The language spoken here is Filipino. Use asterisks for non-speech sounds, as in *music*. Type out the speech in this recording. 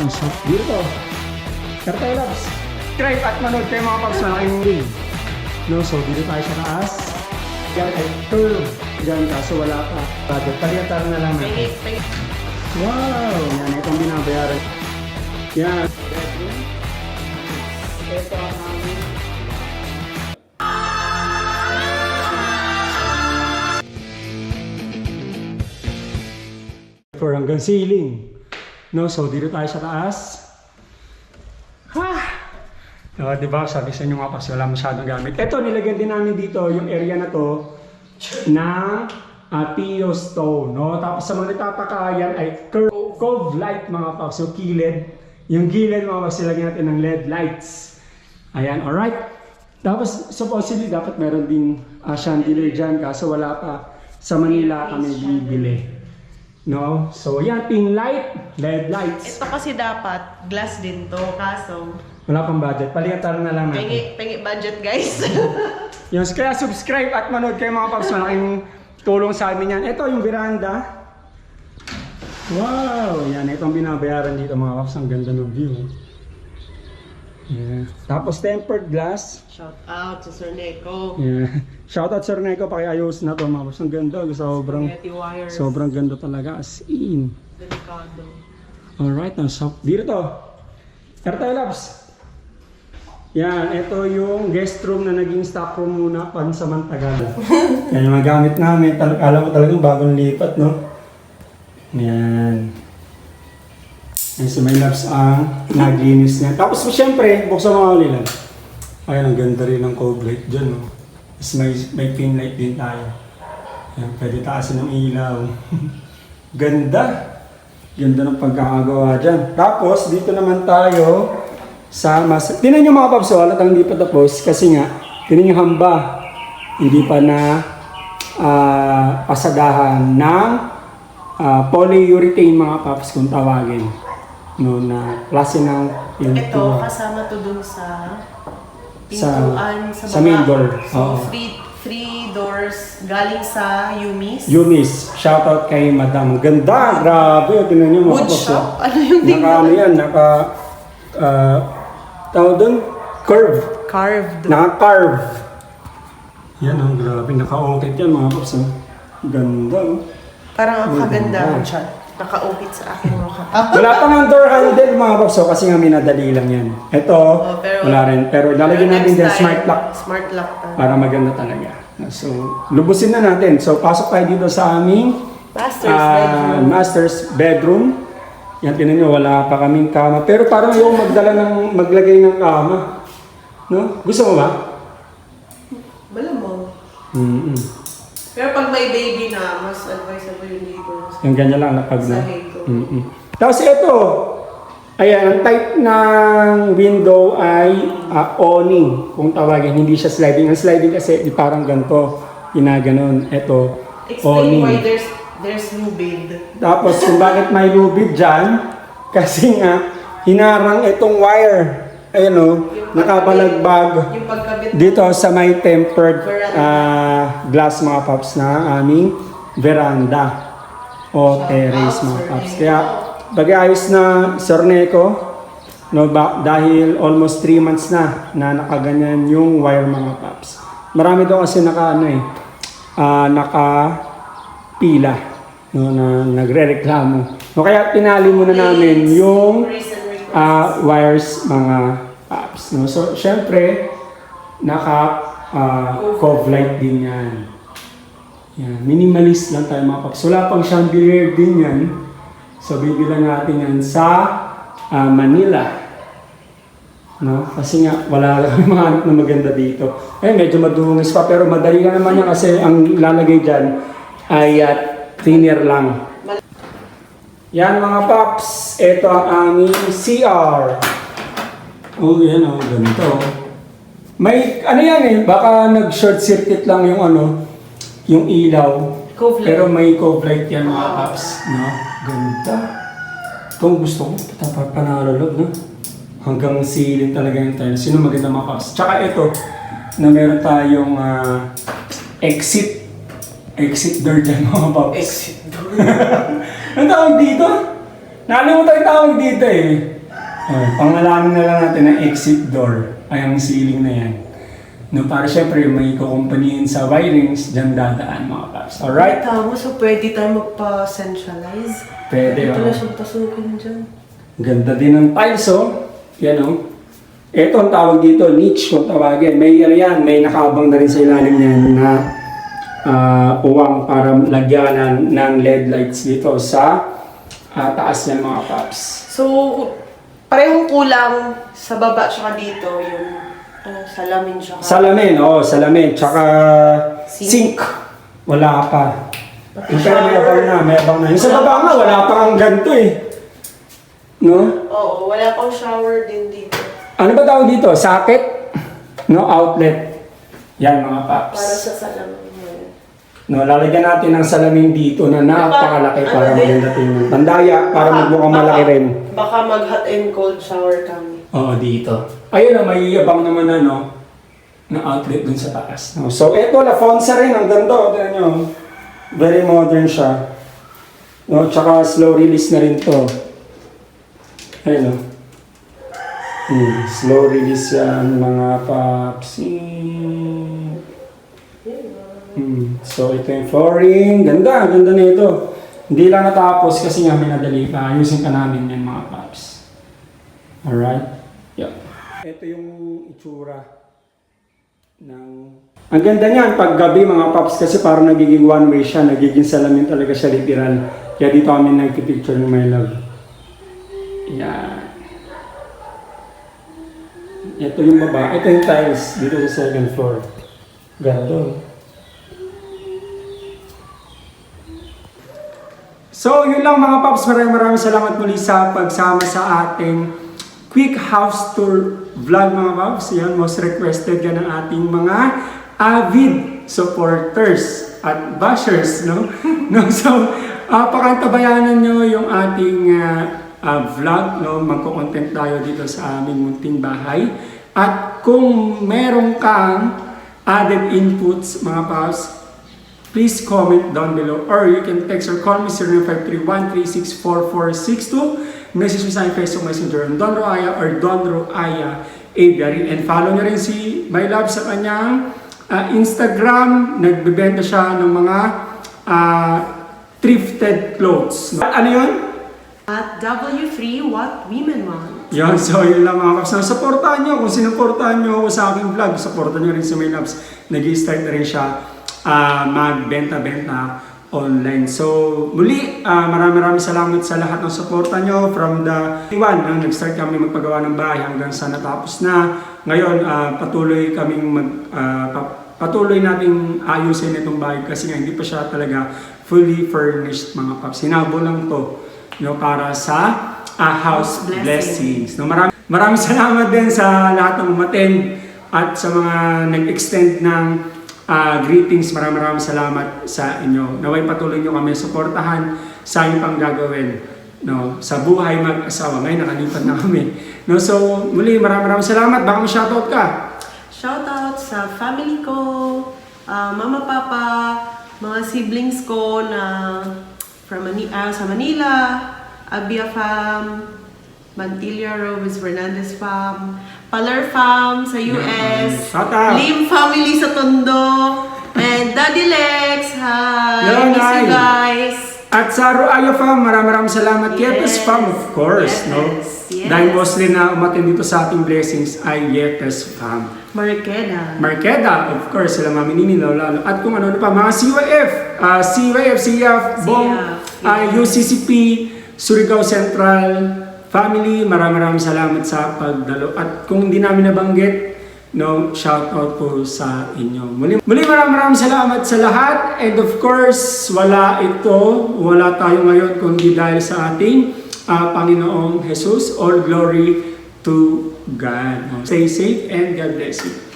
Ang shop dito. Cartel Labs. Subscribe at manood kayo mga paps na aking link. No, so dito tayo sa taas. Yan ay curve. Diyan kaso wala pa. Budget. Palitan na lang natin. Wow! Yan, itong binabayaran. Yan. Ito ang aming for hanggang ceiling. No, so dito tayo sa taas. Ha! No, di ba, sabi sa inyo nga kasi wala masyadong gamit. Ito, nilagyan din namin dito, yung area na to, na uh, Tio Stone. No? Tapos sa mga nagtataka, ay curve, cove light mga paps. So kilid. Yung gilid mga paps, lagyan natin ng LED lights. Ayan, alright. Tapos supposedly dapat meron din uh, chandelier dyan kaso wala pa. Sa Manila kami bibili. No? So yan, pink light, LED lights. Ito kasi dapat glass din to, kaso Wala pang budget. Palitan na lang natin. pengi, pengi budget guys. *laughs* Yung kaya subscribe at manood kayo mga paps. Malaking tulong sa amin yan. Ito yung veranda. Wow! Yan, itong binabayaran dito mga paps. Ang ganda ng view. Yeah. Tapos tempered glass. Shout out sa Sir Neko. Yeah. Shoutout Sir Neko, pakiayos na to mga paps. Ang ganda. Sobrang, sobrang ganda talaga. As in. Delikado. Alright, ang shop. Dito to. Airtel Labs. Yan, ito yung guest room na naging stock room muna pansamantala. *laughs* Yan yung mga gamit namin. Tal alam mo talagang bagong lipat, no? Yan. Yan si My Labs ang naglinis niya. Tapos syempre, buksan mo ulit lang. Ayun, ang ganda rin ng cove light dyan, no? Tapos may, may pin light din tayo. Yan, pwede taasin ng ilaw. *laughs* ganda! Ganda ng pagkakagawa dyan. Tapos, dito naman tayo sa mas... Tinan nyo mga paps, wala hindi pa tapos kasi nga, tinan nyo hamba. Hindi pa na ah, pasadahan ng ah, polyurethane mga paps kung tawagin. No, na klase ng Ito, pintura. kasama to dun Sa- pintuan sa, sa baba. main door. So, Oo. free, free doors galing sa Yumis. Yumis, shoutout kay Madam. Ganda, grabe. Tinan nyo mga Wood shop? oh. *laughs* Ano yung Naka ano yan, naka... ah, tawag doon, curve. Carved. Naka-carve. Yan oh, grabe. Naka-okit yan mga. Oh. Ganda oh. Parang ang Uy, kagandahan ganda. Nakaupit sa aking mukha. Wala pa ng door handle mga paps oh, kasi nga minadali lang yan. Ito, Oh, pero- wala rin. Pero lalagyan natin din smart lock Smart lock tayo. para maganda talaga. So, lubusin na natin. So, pasok tayo dito sa aming Master's ah, bedroom. master's bedroom. Yan, tinan nyo, wala pa kaming kama. Pero parang yung magdala ng, maglagay ng kama. No? Gusto mo ba? Malamang. Mm-mm. Pero pag may baby na, mas advisable yung dito. Yung ganyan lang na pag na. Sa. Mm-mm. Tapos ito, ayan, ang type ng window ay ah, awning, kung tawagin, hindi siya sliding. Ang sliding kasi di parang ganito, ginaganon. Ito, Explain why awning. there's there's lubid. Tapos kung bakit may lubid dyan, *laughs* kasi nga, hinarang itong wire. Ayan o, Yung pagkabit. dito sa may tempered ah, glass mga paps na aming veranda o terrace mga paps. Kaya pag-ayos na Sir Neko, no, ba, dahil almost 3 months na na nakaganyan yung wire mga paps. Marami daw kasi naka ano eh, ah, naka pila no, na nagre-reklamo. No, kaya pinali muna namin yung Ah wires mga apps. No? So, syempre, naka ah, cove light din yan. Yan. Minimalist lang tayo mga paps. Wala pang chandelier din yan. So, bibilang natin yan sa ah, Manila. No? Kasi nga, wala *laughs* lang mga na maganda dito. Eh, medyo madungis pa, pero madali lang naman yan kasi ang lalagay dyan ay ah, thinner lang. Yan mga paps, ito ang aming CR. Oh, yan oh, ganito. May, ano yan eh, baka nag-short circuit lang yung ano, yung ilaw. Cove light. Pero may cove light yan mga paps. No? Ganda. Itong gusto ko, tapat panaralog, no? Hanggang ceiling talaga yung tayo. Sino maganda mga paps? Tsaka ito, na meron tayong ah, exit. Exit door dyan mga paps. Exit door. *laughs* Ang tawag dito? Nakalimutan yung tawag dito eh. Okay, pangalanan na lang natin ang exit door. Ay, ang ceiling na yan. No, para syempre may kukumpanihin sa wirings, dyan dadaan mga paps. Alright? Tama, so pwede tayo magpa-centralize. Pwede, Ito oh. na siyang pasukin dyan. Ganda din ng tiles, oh. Yan, oh. Ito ang tawag dito, niche kung tawagin. May yan, may nakaabang na rin sa ilalim niyan na ah, uwang para lagyanan ng LED lights dito sa ah, taas niyan mga paps. So, parehong kulang sa baba tsaka dito yung ano, salamin tsaka. Salamin, oo, salamin. Tsaka Sink. sink. Wala pa. Pati Yung pero may abang na, may abang na. Yung sa baba nga, wala pa ang ganito eh. No? Oo, wala pang shower din dito. Ano ba tawag dito? Socket? No, outlet. Yan mga paps. Para sa salamin. No, lalagyan natin ng salamin dito na napakalaki Ano para din? maganda tingnan. Pandaya para magmukhang malaki rin. Baka mag hot and cold shower kami. Oo, dito. Ayun na, may abang naman na, no? Na outlet dun sa taas. No? So, eto, La Fonsa rin. Ang ganda, o, tignan nyo. Very modern siya. No, tsaka slow release na rin to. Ayun, no? Hmm, slow release yan, mga paps. Hmm. So, ito yung flooring. Ganda, ganda na ito. Hindi lang natapos kasi nga may nadali pa. Ayusin ka namin yan, mga paps. Alright? Yeah. Ito yung itsura ng... Ang ganda niyan pag gabi mga paps kasi parang nagiging one way siya, nagiging salamin talaga siya literal. Kaya dito kami nagpipicture ng my love. Yan. Ito yung baba. Ito yung tiles dito sa second floor. Ganda. So, yun lang mga paps. Maraming maraming salamat muli sa pagsama sa ating quick house tour vlog mga paps. Yan, most requested yan ng ating mga avid supporters at bashers, no? *laughs* no so, uh, pakantabayanan nyo yung ating uh, uh, vlog, no? Magko-content tayo dito sa aming munting bahay. At kung meron kang added inputs, mga paps, please comment down below or you can text or call me 0953-136-4462 message me sa aking Facebook Messenger on Don Roaya or Don Roaya Aviary and follow nyo rin si My Love sa kanyang ah, Instagram nagbebenta siya ng mga ah, thrifted clothes At ano yun? At W3 What Women Want. Yan, so yun lang mga kaps. Na supportahan nyo, kung sinuportahan nyo ako sa aking vlog, supportahan nyo rin si May Labs. Nag-start na rin siya ah, magbenta-benta online. So, muli, uh, maraming maraming salamat sa lahat ng suporta nyo from the one nang nag-start kami magpagawa ng bahay hanggang sa natapos na. Ngayon, ah, patuloy kaming mag, ah, pa- patuloy nating ayusin itong bahay kasi nga hindi pa siya talaga fully furnished mga paps. Hinabo lang to no, para sa ah, house Blessing. blessings. No, marami, maraming salamat din sa lahat ng umattend at sa mga nag-extend ng ah, greetings. Maraming maraming salamat sa inyo. Naway patuloy nyo kami suportahan sa inyong pang gagawin no, sa buhay mag-asawa. Ngayon nakalipat na kami. No, so muli maraming maraming salamat. Baka ma-shoutout ka. Shoutout sa family ko, ah, mama, papa, mga siblings ko na from Mani- ah, sa Manila, Abia Fam, Mantilla Robes Fernandez Fam, Paler Fam sa US, Shoutout. Lim family sa Tondo, and Daddy Lex, hi! Yun, Miss you guys! At sa Roaya Fam, maraming maraming salamat. Yes. Fam, of course. Yes. No? Yes. Dahil mostly na umatin dito sa ating blessings ay Yepes Fam. Marqueda. Marqueda, of course, sila Mami Nini, Lola. Lolo. At kung ano pa, mga CYF, uh, CYF, CF, BOM, CF, uh, UCCP, Surigao Central, family, maraming maraming salamat sa pagdalo. At kung hindi namin nabanggit, no, shout out po sa inyo. Muli, muli maraming maraming salamat sa lahat. And of course, wala ito, wala tayo ngayon kundi dahil sa ating uh, Panginoong Jesus. All glory to God. Stay safe and God bless you.